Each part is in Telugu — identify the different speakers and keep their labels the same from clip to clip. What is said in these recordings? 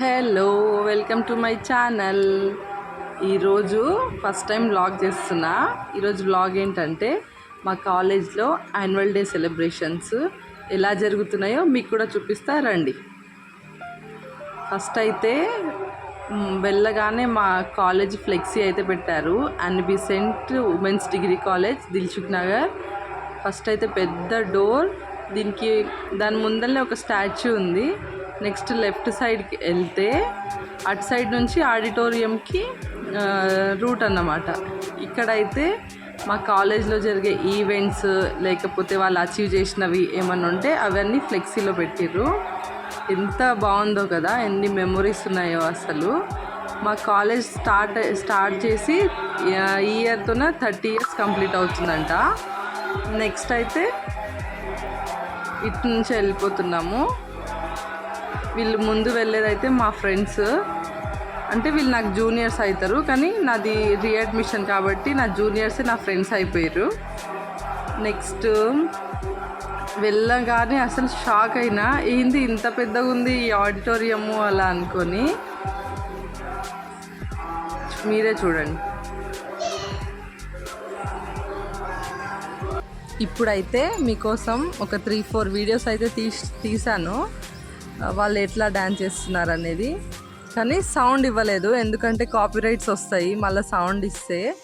Speaker 1: Hello welcome to my channel. ఈరోజు ఫస్ట్ టైం వ్లాగ్ చేస్తున్నా. ఈరోజు వ్లాగ్ ఏంటంటే మా కాలేజ్లో యాన్యువల్ డే సెలబ్రేషన్స్ ఎలా జరుగుతున్నాయో మీకు కూడా చూపిస్తా రండి. ఫస్ట్ అయితే వెళ్ళగానే మా కాలేజ్ ఫ్లెక్సీ అయితే పెట్టారు. Annie Besant women's degree college Dilsukhnagar. First అయితే పెద్ద డోర్. దీనికి దాని ముందరనే ఒక స్టాచ్యూ ఉంది. నెక్స్ట్ లెఫ్ట్ సైడ్కి వెళ్తే అటు సైడ్ నుంచి ఆడిటోరియంకి రూట్ అన్నమాట. ఇక్కడైతే మా కాలేజ్లో జరిగే ఈవెంట్స్ లేకపోతే వాళ్ళు అచీవ్ చేసినవి ఏమన్నా ఉంటే అవన్నీ ఫ్లెక్సీలో పెట్టిర్రు. ఎంత బాగుందో కదా ఎన్ని మెమొరీస్ ఉన్నాయో అసలు. మా కాలేజ్ స్టార్ట్ స్టార్ట్ చేసి ఈ ఇయర్తోనే థర్టీ ఇయర్స్ కంప్లీట్ అవుతుందంట. నెక్స్ట్ అయితే ఇటు నుంచి వెళ్ళిపోతున్నాము. వీళ్ళు ముందు వెళ్ళేదైతే మా ఫ్రెండ్స్. అంటే వీళ్ళు నాకు జూనియర్స్ అవుతారు కానీ నాది రీఅడ్మిషన్ కాబట్టి నా జూనియర్సే నా ఫ్రెండ్స్ అయిపోయారు నెక్స్ట్ వెళ్ళగానే అసలు షాక్ అయినా ఏంది ఇంత పెద్దగా ఉంది ఈ ఆడిటోరియము అలా అనుకొని. మీరే చూడండి. ఇప్పుడైతే మీకోసం ఒక త్రీ ఫోర్ వీడియోస్ అయితే తీసి తీసాను వాళ్ళు ఎట్లా డ్యాన్స్ చేస్తున్నారు అనేది కానీ సౌండ్ ఇవ్వలేదు. ఎందుకంటే కాపీరైట్స్ వస్తాయి. మళ్ళీ సౌండ్ ఇస్తే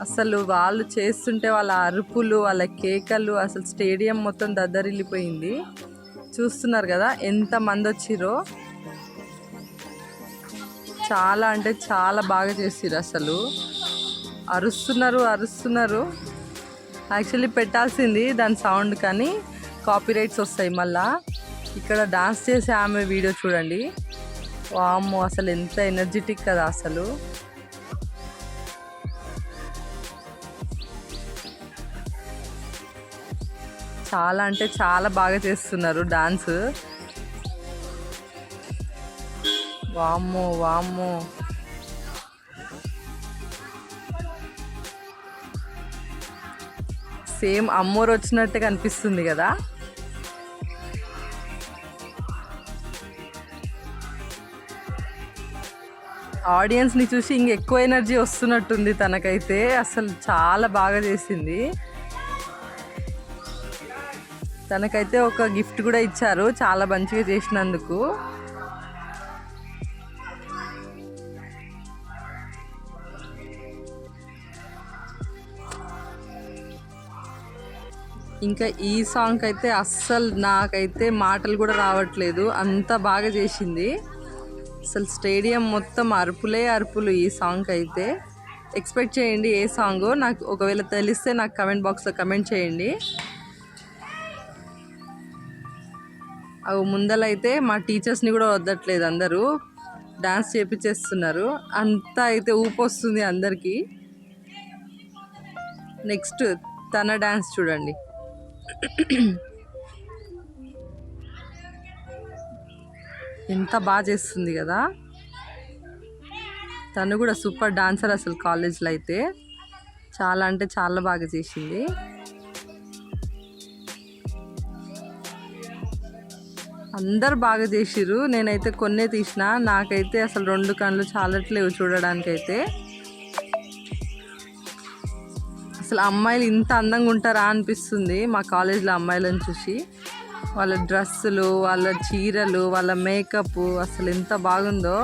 Speaker 1: అసలు వాళ్ళు చేస్తుంటే వాళ్ళ అరుపులు వాళ్ళ కేకలు అసలు స్టేడియం మొత్తం దద్దరిల్లిపోయింది. చూస్తున్నారు కదా ఎంతమంది వచ్చిరో చాలా అంటే చాలా బాగా చేసిర్రు అసలు. అరుస్తున్నారు అరుస్తున్నారు. యాక్చువల్లీ పెట్టాల్సింది దాని సౌండ్ కానీ కాపీరైట్స్ వస్తాయి మళ్ళా. ఇక్కడ డాన్స్ చేసే ఆమె వీడియో చూడండి. వామ్మో అసలు ఎంత ఎనర్జెటిక్ కదా అసలు. చాలా అంటే చాలా బాగా చేస్తున్నారు డాన్స్ వామ్మో వామ్మో. సేమ్ అమ్మోరు వచ్చినట్టే కనిపిస్తుంది కదా. ఆడియన్స్ని చూసి ఇంక ఎక్కువ ఎనర్జీ వస్తున్నట్టుంది తనకైతే. అసలు చాలా బాగా చేసింది. తనకైతే ఒక గిఫ్ట్ కూడా ఇచ్చారు చాలా మంచిగా చేసినందుకు. ఇంకా ఈ సాంగ్ అయితే అస్సలు నాకైతే మాటలు కూడా రావట్లేదు అంత బాగా చేసింది. అసలు స్టేడియం మొత్తం అరుపులే అరుపులు ఈ సాంగ్ అయితే. ఎక్స్పెక్ట్ చేయండి ఏ సాంగ్ నాకు ఒకవేళ తెలిస్తే నాకు కమెంట్ బాక్స్లో కమెంట్ చేయండి. అవి ముందలైతే మా టీచర్స్ని కూడా వద్దట్లేదు అందరూ. డాన్స్ చేపించేస్తున్నారు అంతా అయితే ఊపు వస్తుంది అందరికీ. నెక్స్ట్ తన డాన్స్ చూడండి. ఎంత బాగా చేస్తుంది కదా. తను కూడా సూపర్ డాన్సర్ అసలు కాలేజ్లో అయితే. చాలా అంటే చాలా బాగా చేసింది. అందరు బాగా చేసిర్రు. నేనైతే కొన్నే తీసిన. నాకైతే అసలు రెండు కళ్ళు చాలట్లేవు చూడడానికైతే. అసలు అమ్మాయిలు ఇంత అందంగా ఉంటారా అనిపిస్తుంది మా కాలేజ్లో అమ్మాయిలను చూసి. వాళ్ళ డ్రెస్సులు వాళ్ళ చీరలు వాళ్ళ మేకప్ అసలు ఎంత బాగుందో.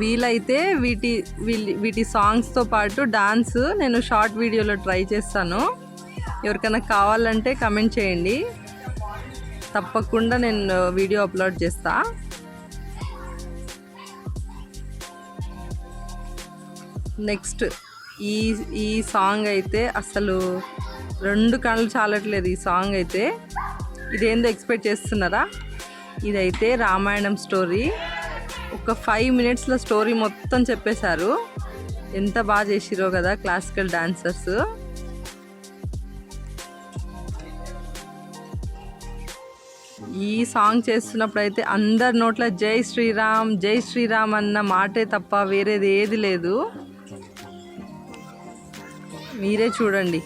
Speaker 1: వీలైతే వీటి వీళ్ళ వీటి సాంగ్స్తో పాటు డాన్స్ నేను షార్ట్ వీడియోలో ట్రై చేస్తాను. ఎవరికైనా కావాలంటే కమెంట్ చేయండి. తప్పకుండా నేను వీడియో అప్లోడ్ చేస్తా. నెక్స్ట్ ఈ ఈ సాంగ్ అయితే అసలు రెండు కళ్ళు చాలట్లేదు ఈ సాంగ్ అయితే. ఇదేందో ఎక్స్పెక్ట్ చేస్తున్నారా? ఇదైతే రామాయణం స్టోరీ ఒక ఫైవ్ మినిట్స్లో స్టోరీ మొత్తం చెప్పేశారు. ఎంత బాగా చేసిరో కదా క్లాసికల్ డాన్సర్స్ ఈ సాంగ్ చేస్తున్నప్పుడు అయితే అందరి నోట్ల జై శ్రీరామ్ జై శ్రీరామ్ అన్న మాటే తప్ప వేరేది ఏది లేదు. మీరే చూడండి.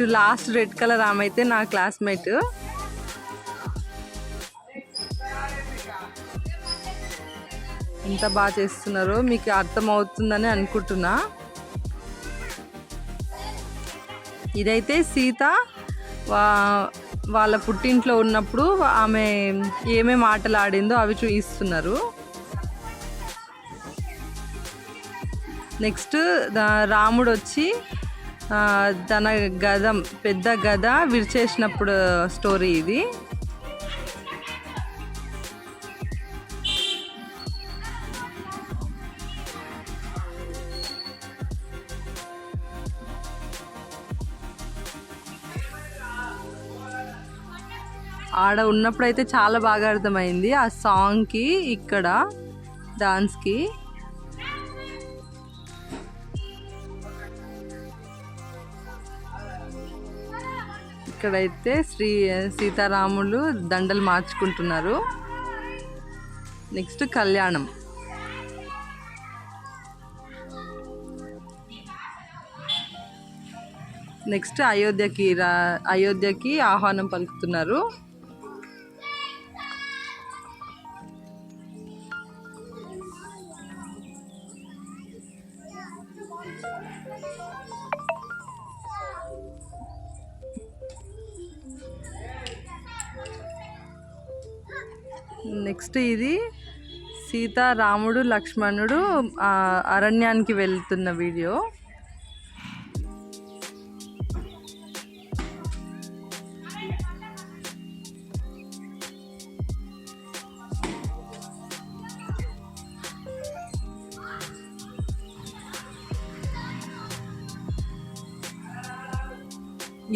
Speaker 1: ఇటు లాస్ట్ రెడ్ కలర్ ఆమె అయితే నా క్లాస్మేట్ ఎంత బాగా చేస్తున్నారో మీకు అర్థమవుతుందని అనుకుంటున్నా. ఇదైతే సీత వా- వాళ్ళ పుట్టింట్లో ఉన్నప్పుడు ఆమె ఏమేమి ఆటలు ఆడిందో అవి చూపిస్తున్నారు. నెక్స్ట్ రాముడు వచ్చి తన గదం పెద్ద గద విరిచేసినప్పుడు స్టోరీ ఇది. ఆడ ఉన్నప్పుడైతే చాలా బాగా అర్థమైంది ఆ సాంగ్కి ఇక్కడ డాన్స్కి ఇక్కడైతే శ్రీ సీతారాములు దండలు మార్చుకుంటున్నారు. నెక్స్ట్ కళ్యాణం. నెక్స్ట్ అయోధ్యకి రా అయోధ్యకి ఆహ్వానం పలుకుతున్నారు. నెక్స్ట్ ఇది సీత రాముడు లక్ష్మణుడు అరణ్యానికి వెళ్తున్న వీడియో.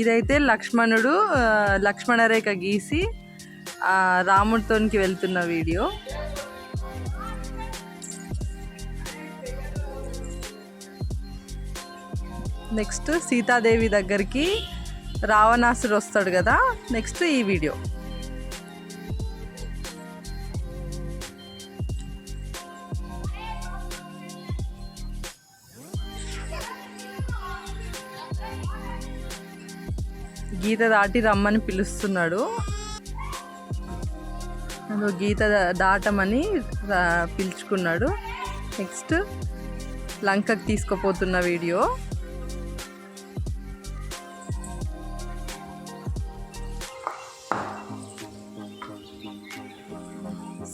Speaker 1: ఇదైతే లక్ష్మణుడు లక్ష్మణరేఖ లక్ష్మణ రేఖ గీసి రాముడితోనికి వెళ్తున్న వీడియో. నెక్స్ట్ సీతాదేవి దగ్గరికి రావణాసుడు వస్తాడు కదా. నెక్స్ట్ ఈ వీడియో. గీత దాటి రమ్మని పిలుస్తున్నాడు. అదో గీత దాటమని పిలుచుకున్నాడు. నెక్స్ట్ లంకకు తీసుకుపోతున్న వీడియో.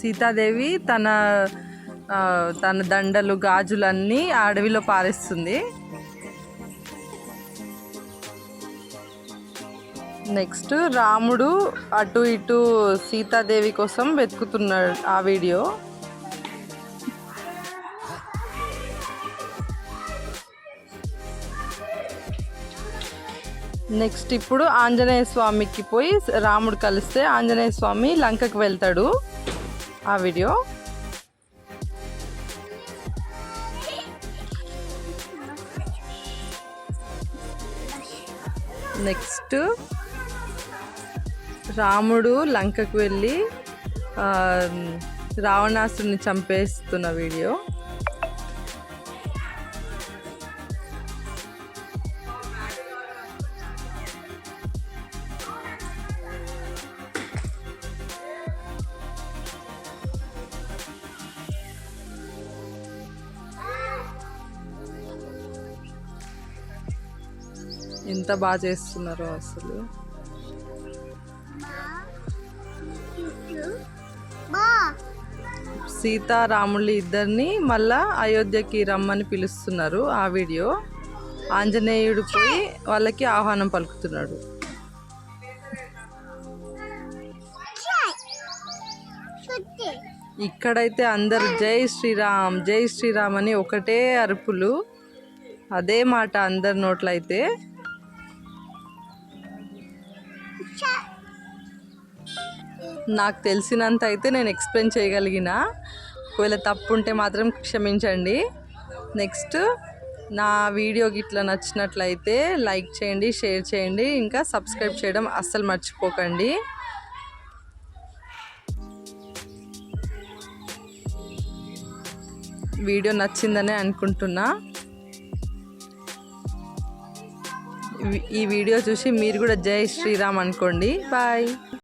Speaker 1: సీతాదేవి తన తన దండలు గాజులన్నీ ఆ అడవిలో పారేస్తుంది. నెక్స్ట్ రాముడు అటు ఇటు సీతాదేవి కోసం వెతుకుతున్నాడు ఆ వీడియో. నెక్స్ట్ ఇప్పుడు ఆంజనేయ స్వామికి పోయి రాముడు కలిస్తే ఆంజనేయ స్వామి లంకకు వెళ్తాడు ఆ వీడియో. నెక్స్ట్ రాముడు లంకకు వెళ్ళి రావణాసుని చంపేస్తున్న వీడియో. ఎంత బాగా చేస్తున్నారో అసలు. సీతారాములు ఇద్దరిని మళ్ళా అయోధ్యకి రమ్మని పిలుస్తున్నారు ఆ వీడియో. ఆంజనేయుడు పోయి వాళ్ళకి ఆహ్వానం పలుకుతున్నాడు. ఇక్కడైతే అందరు జై శ్రీరామ్ జై శ్రీరామ్ అని ఒకటే అరుపులు. అదే మాట అందరి నోట్లయితే నాకు తెలిసినంత అయితే నేను ఎక్స్ప్లెయిన్ చేయగలిగిన. ఒకవేళ తప్పు ఉంటే మాత్రం క్షమించండి. నెక్స్ట్ నా వీడియో గిట్లా నచ్చినట్లయితే లైక్ చేయండి షేర్ చేయండి ఇంకా సబ్స్క్రైబ్ చేయడం అస్సలు మర్చిపోకండి. వీడియో నచ్చిందనే అనుకుంటున్నా. ఈ వీడియో చూసి మీరు కూడా జై శ్రీరామ్ అనుకోండి. బాయ్